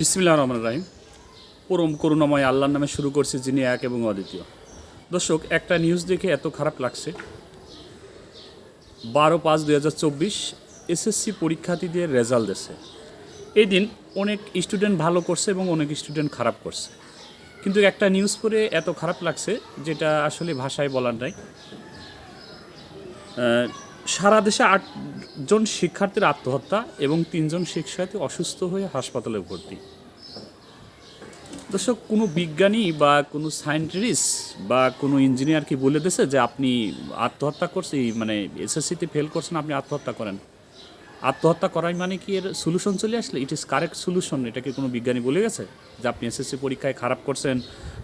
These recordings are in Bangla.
বিসমিল্লাহ রহমান রাহিম। পরম করুণাময় আল্লাহর নামে শুরু করছি, যিনি এক এবং অদ্বিতীয়। দর্শক, একটা নিউজ দেখে এত খারাপ লাগছে। বারো পাঁচ দুই হাজার চব্বিশ এসএসসি পরীক্ষার্থীদের রেজাল্ট দিয়েছে। এই দিন অনেক স্টুডেন্ট ভালো করছে এবং অনেক স্টুডেন্ট খারাপ করছে। কিন্তু একটা নিউজ পড়ে এত খারাপ লাগছে, যেটা আসলে ভাষায় বলার নাই। সারা দেশে আটজন শিক্ষার্থীর আত্মহত্যা এবং তিনজন শিক্ষার্থী অসুস্থ হয়ে হাসপাতালে ভর্তি। দর্শক, কোনো বিজ্ঞানী বা কোনো সায়েন্টিস্ট বা কোনো ইঞ্জিনিয়ার কি বলে দিয়েছে যে আপনি আত্মহত্যা করছি মানে এসএসসিতে ফেল করছেন, আপনি আত্মহত্যা করেন? আত্মহত্যা করাই মানে কি এর সলিউশন চলে আসলে? ইট ইজ কারেক্ট সলিউশন এটা কি কোনো বিজ্ঞানী বলে গেছে? যে আপনি এসএসসি পরীক্ষায় খারাপ করছেন,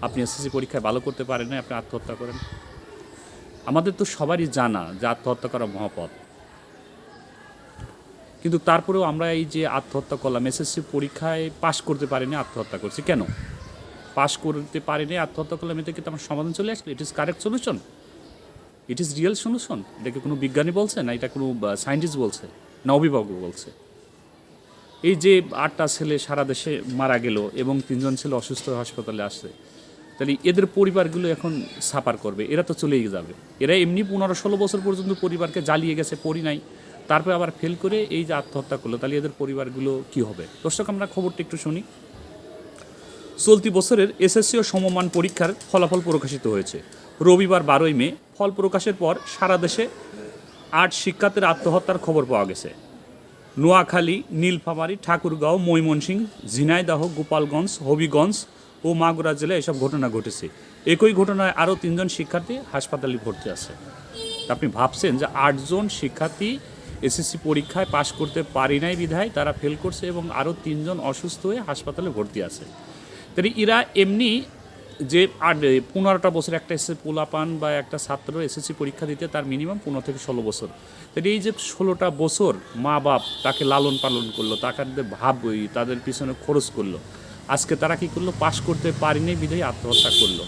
আপনি এসএসসি পরীক্ষায় ভালো করতে পারেন আপনি আত্মহত্যা করেন? আমাদের তো সবারই জানা যে আত্মহত্যা করা মহাপথ। কিন্তু তারপরেও আমরা এই যে আত্মহত্যা করলাম, এসএসসি পরীক্ষায় পাশ করতে পারিনি, আত্মহত্যা করছি। কেন? পাশ করতে পারিনি, আত্মহত্যা করলাম, এতে কিন্তু আমার সমাধান চলে আসলো? It is correct solution it is real solution এটাকে কোনো বিজ্ঞানী বলছে, না এটা কোনো সায়েন্টিস্ট বলছে, না অভিভাবক বলছে? এই যে আটটা ছেলে সারা দেশে মারা গেল এবং তিনজন ছেলে অসুস্থ হাসপাতালে আসছে, তাহলে এদের পরিবারগুলো এখন সাফার করবে, এরা তো চলেই যাবে। এরা এমনি পনেরো ষোলো বছর পর্যন্ত পরিবারকে জ্বালিয়ে গেছে, পড়ি নাই। তারপরে আবার ফেল করে এই যে আত্মহত্যা করল, তাহলে এদের পরিবারগুলো কি হবে? দর্শক, আমরা খবরটা একটু শুনি। চলতি বছরের এসএসসি ও সমমান পরীক্ষার ফলাফল প্রকাশিত হয়েছে। রবিবার বারোই মে, ফল প্রকাশের পর সারা দেশে আট শিক্ষার্থীর আত্মহত্যার খবর পাওয়া গেছে। নোয়াখালী, নীলফামারী, ঠাকুরগাঁও, ময়মনসিংহ, ঝিনাইদহ, গোপালগঞ্জ, হবিগঞ্জ ও মাগুরা জেলায় এসব ঘটনা ঘটেছে। একই ঘটনায় আরও তিনজন শিক্ষার্থী হাসপাতালে ভর্তি আছে। আপনি ভাবছেন যে আটজন শিক্ষার্থী এসএসসি পরীক্ষায় পাশ করতে পারি নাই বিধায় তারা ফেল করছে এবং আরও তিনজন অসুস্থ হয়ে হাসপাতালে ভর্তি আছে। তাহলে এরা এমনি যে আট পনেরোটা বছর একটা এসএসসি পোলাপান বা একটা ছাত্র এসএসসি পরীক্ষা দিতে তার মিনিমাম পনেরো থেকে ষোলো বছর। তাহলে এই যে ষোলোটা বছর মা বাপ তাকে লালন পালন করল তাদের ভাব তাদের পিছনে খরচ করল, আজকে তারা কি করল? পাশ করতে পারেনি বিধায় আত্মহত্যা করল।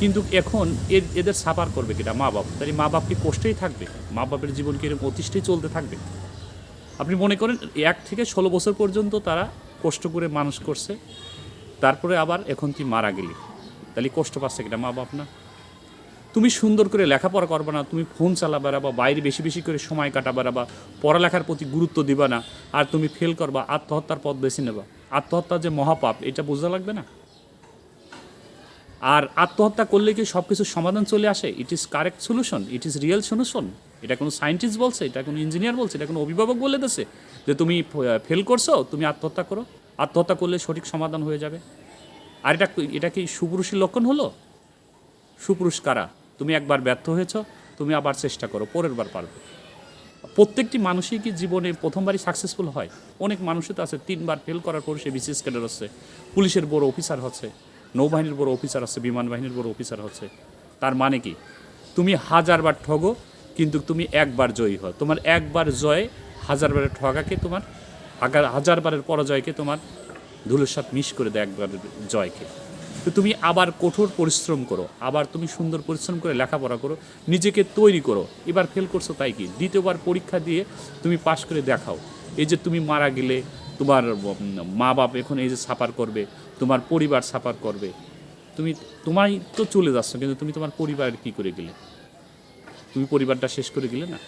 কিন্তু এখন এর এদের সাফার করবে কিনা মা বাপ। তাই মা বাপ কি কষ্টেই থাকবে? মা বাপের জীবন কি এরকম অতিষ্ঠেই চলতে থাকবে? আপনি মনে করেন, এক থেকে ষোলো বছর পর্যন্ত তারা কষ্ট করে মানুষ করছে, তারপরে আবার এখন তুই মারা গেলি? তাহলে কষ্ট পাচ্ছে কিনা মা বাপ না? তুমি সুন্দর করে লেখাপড়া করবে না, তুমি ফোন চালাবে না বা বাইরে বেশি বেশি করে সময় কাটাবে না বা পড়ালেখার প্রতি গুরুত্ব দিবা না, আর তুমি ফেল করবা, আত্মহত্যার পথ বেছে নেবা। আত্মহত্যা যে মহাপাপ, এটা বোঝা লাগবে না? আর আত্মহত্যা করলে কি সব কিছুর সমাধান চলে আসে? It is correct solution it is real solution এটা কোনো সায়েন্টিস্ট বলছে, এটা কোনো ইঞ্জিনিয়ার বলছে, এটা কোনো অভিভাবক বলে দিছে যে তুমি ফেল করছ, তুমি আত্মহত্যা করো। আত্মহত্যা করলে সঠিক সমাধান হয়ে যাবে। আর এটা এটা কি সুপুরুষের লক্ষণ হলো? সুপুরুষ কারা তুমি একবার ব্যর্থ হয়েছ, তুমি আবার চেষ্টা করো, পরের বার পারবে। প্রত্যেকটি মানুষই কি জীবনে প্রথমবারই সাকসেসফুল হয়? অনেক মানুষই তো আছে, তিনবার ফেল করার পর সে বিসিএস ক্যাডার হচ্ছে, পুলিশের বড় অফিসার হচ্ছে। নৌবাহিনীর বড় অফিসার আছে বিমান বাহিনীর বড় অফিসার হচ্ছে। তার মানে কি? তুমি হাজারবার ঠগো, কিন্তু তুমি একবার জয়ী হও। তোমার একবার জয়ে হাজারবারের ঠগাকে তোমার হাজার হাজারবারের পরাজয়কে তোমার ধুলোর সাথে মিশ করে দেয় একবার জয়কে। তো তুমি আবার কঠোর পরিশ্রম করো, আবার তুমি সুন্দর পরিশ্রম করে লেখাপড়া করো, নিজেকে তৈরি করো। এবার ফেল করছ তাই কি? দ্বিতীয়বার পরীক্ষা দিয়ে তুমি পাশ করে দেখাও। এই যে তুমি মারা গেলে তোমার মা বাপ এখন এই যে সাফার করবে, তোমার পরিবার সাফার করবে, তুমি, তোমারই তো চলে যাচ্ছ, কিন্তু তুমি তোমার পরিবার কি করে গেলে? তুমি পরিবারটা শেষ করে গেলে না?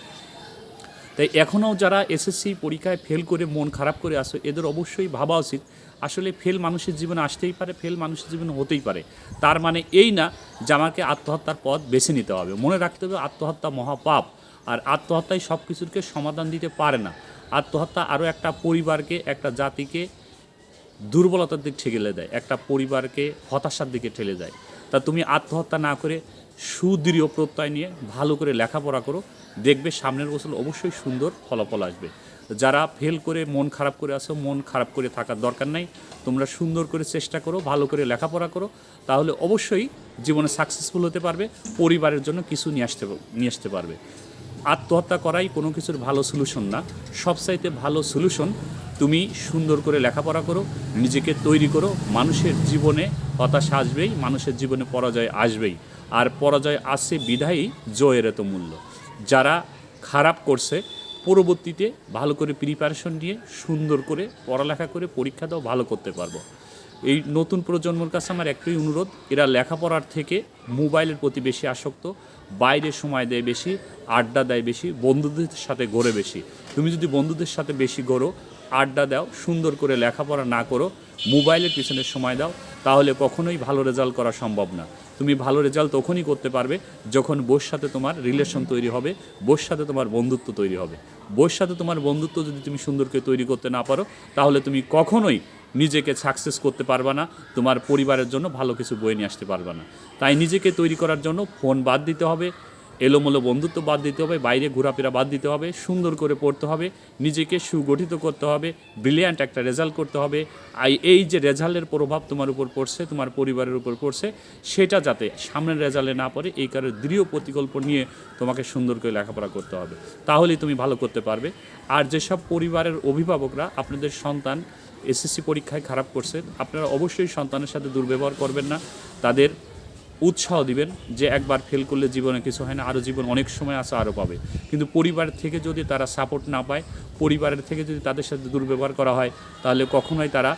তাই এখনও যারা এসএসসি পরীক্ষায় ফেল করে, মন খারাপ করে আসো এদের অবশ্যই ভাবা উচিত, আসলে ফেল মানুষের জীবনে আসতেই পারে ফেল মানুষের জীবনে হতেই পারে। তার মানে এই না যে আমাকে আত্মহত্যার পথ বেছে নিতে হবে। মনে রাখতে হবে আত্মহত্যা মহাপাপ, আর আত্মহত্যায় সব কিছুকে সমাধান দিতে পারে না। আত্মহত্যা আরও একটা পরিবারকে, একটা জাতিকে দুর্বলতার দিক ঠেলে দেয়, একটা পরিবারকে হতাশার দিকে ঠেলে দেয়। তা তুমি আত্মহত্যা না করে সুদৃঢ় প্রত্যয় নিয়ে ভালো করে লেখাপড়া করো, দেখবে সামনের বছর অবশ্যই সুন্দর ফলাফল আসবে। যারা ফেল করে মন খারাপ করে আসো মন খারাপ করে থাকার দরকার নাই, তোমরা সুন্দর করে চেষ্টা করো, ভালো করে লেখাপড়া করো, তাহলে অবশ্যই জীবনে সাকসেসফুল হতে পারবে, পরিবারের জন্য কিছু নিয়ে আসতে নিয়ে আসতে পারবে। আত্মহত্যা করাই কোনো কিছুর ভালো সলিউশন না। সবচাইতে ভালো সলিউশন তুমি সুন্দর করে লেখাপড়া করো, নিজেকে তৈরি করো, মানুষের জীবনে হতাশা আসবেই, মানুষের জীবনে পরাজয় আসবেই। আর পরাজয় আসছে বিধায়ী জয়ের এত মূল্য। যারা খারাপ করছে, পরবর্তীতে ভালো করে প্রিপারেশন নিয়ে সুন্দর করে পড়ালেখা করে পরীক্ষা দাও, ভালো করতে পারব। এই নতুন প্রজন্মের কাছে আমার একটাই অনুরোধ, এরা লেখাপড়ার থেকে মোবাইলের প্রতি বেশি আসক্ত, বাইরে সময় দেয় বেশি, আড্ডা দেয় বেশি, বন্ধুদের সাথে ঘোরে বেশি। তুমি যদি বন্ধুদের সাথে বেশি ঘোরো আড্ডা দাও, সুন্দর করে লেখাপড়া না করো, মোবাইলের পিছনে সময় দাও, তাহলে কখনোই ভালো রেজাল্ট করা সম্ভব না। তুমি ভালো রেজাল্ট তখনই করতে পারবে যখন বোর সাথে তোমার রিলেশন তৈরি হবে বোর সাথে তোমার বন্ধুত্ব তৈরি হবে। বোর সাথে তোমার বন্ধুত্ব যদি তুমি সুন্দর করে তৈরি করতে না পারো, তাহলে তুমি কখনোই নিজেকে সাকসেস করতে পারবা না, তোমার পরিবারের জন্য ভালো কিছু বয়ে নিয়ে আসতে পারবা না। তাই নিজেকে তৈরি করার জন্য ফোন বাদ দিতে হবে এলোমেলো বন্ধুত্ব বাদ দিতে হবে, বাইরে ঘোরাফেরা বাদ দিতে হবে, সুন্দর করে পড়তে হবে, নিজেকে সুগঠিত করতে হবে ব্রিলিয়ান্ট একটা রেজাল্ট করতে হবে। আই এই যে রেজাল্টের প্রভাব তোমার উপর পড়ছে, তোমার পরিবারের উপর পড়ছে, সেটা যাতে সামনের রেজাল্টে না পড়ে, এই কারণে দৃঢ় প্রতিকল্প নিয়ে তোমাকে সুন্দর করে লেখাপড়া করতে হবে। তাহলেই তুমি ভালো করতে পারবে। আর যেসব পরিবারের অভিভাবকরা আপনাদের সন্তান এসএসসি পরীক্ষায় খারাপ করছে, আপনারা অবশ্যই সন্তানের সাথে দুর্ব্যবহার করবেন না। তাদের উৎসাহ দিবেন যে একবার ফেল করলে জীবনে কিছু হয় না আরও জীবন অনেক সময় আছে আরও পাবে। কিন্তু পরিবার থেকে যদি তারা সাপোর্ট না পায়, পরিবারের থেকে যদি তাদের সাথে দুর্ব্যবহার করা হয়, তাহলে কখনোই তারা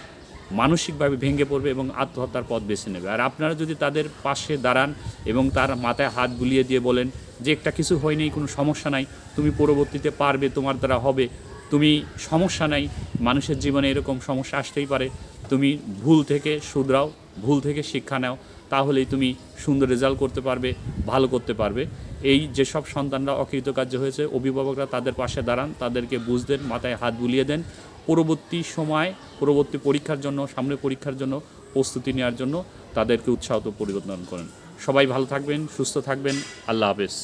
মানসিকভাবে ভেঙে পড়বে এবং আত্মহত্যার পথ বেছে নেবে। আর আপনারা যদি তাদের পাশে দাঁড়ান এবং তার মাথায় হাত বুলিয়ে দিয়ে বলেন যে একটা কিছু হয়নি কোনো সমস্যা নাই, তুমি পরবর্তীতে পারবে, তোমার দ্বারা হবে, তুমি সমস্যা নাই, মানুষের জীবনে এরকম সমস্যা আসতেই পারে, তুমি ভুল থেকে শুধরাও, ভুল থেকে শিক্ষা নাও তাহলেই তুমি সুন্দর রেজাল্ট করতে পারবে, ভালো করতে পারবে। এই যেসব সন্তানরা অকৃতকার্য হয়েছে, অভিভাবকরা তাদের পাশে দাঁড়ান, তাদেরকে বুঝ দেন মাথায় হাত বুলিয়ে দেন। পরবর্তী সময়, পরবর্তী পরীক্ষার জন্য সামনে পরীক্ষার জন্য প্রস্তুতি নেওয়ার জন্য তাদেরকে উৎসাহত পরিবর্তন করেন। সবাই ভালো থাকবেন, সুস্থ থাকবেন। আল্লাহ হাফেজ।